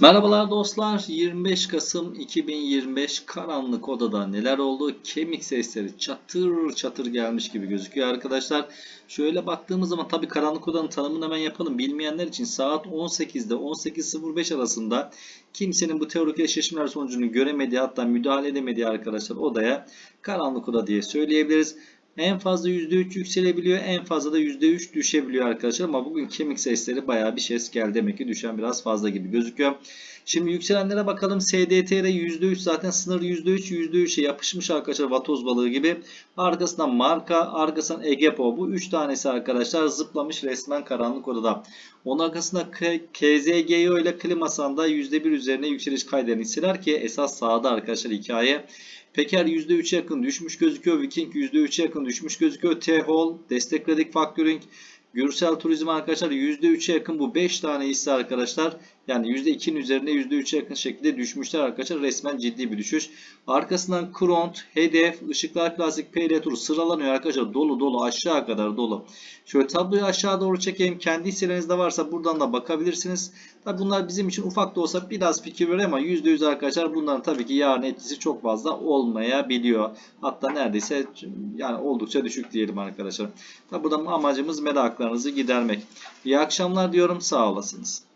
Merhabalar dostlar. 25 Kasım 2025 karanlık odada neler oldu? Kemik sesleri çatır çatır gelmiş gibi gözüküyor arkadaşlar. Şöyle baktığımız zaman tabii karanlık odanın tanımını hemen yapalım. Bilmeyenler için saat 18'de 18.05 arasında kimsenin bu teorik eşleşmeler sonucunu göremediği hatta müdahale edemediği arkadaşlar odaya karanlık oda diye söyleyebiliriz. En fazla %3 yükselebiliyor. En fazla da %3 düşebiliyor arkadaşlar. Ama bugün kemik sesleri bayağı bir ses geldi. Demek ki düşen biraz fazla gibi gözüküyor. Şimdi yükselenlere bakalım. SDTR %3 zaten sınır %3. %3'e yapışmış arkadaşlar vatoz balığı gibi. Arkasından marka, arkasından Egepo. Bu 3 tanesi arkadaşlar zıplamış resmen karanlık odada. Onun arkasında KZGO ile Klimasan'da %1 üzerine yükseliş kaydeden hisseler ki esas sağda arkadaşlar hikaye. Peker %3'e yakın düşmüş gözüküyor. Viking %3'e yakın düşmüş gözüküyor. T-Hol, Destekledik Factoring, Gürsel Turizm arkadaşlar %3'e yakın bu 5 tane hisse arkadaşlar. Yani %2'nin üzerine %3'e yakın şekilde düşmüşler arkadaşlar. Resmen ciddi bir düşüş. Arkasından Kront, Hedef, Işıklar Klasik, PL Tur sıralanıyor arkadaşlar. Dolu dolu aşağı kadar dolu. Şöyle tabloyu aşağı doğru çekeyim. Kendi hisselerinizde varsa buradan da bakabilirsiniz. Tabi bunlar bizim için ufak da olsa biraz fikir verir ama %100 arkadaşlar bunların tabii ki yarın etkisi çok fazla olmayabiliyor. Hatta neredeyse yani oldukça düşük diyelim arkadaşlar. Tabi burada amacımız meraklarınızı gidermek. İyi akşamlar diyorum. Sağ olasınız.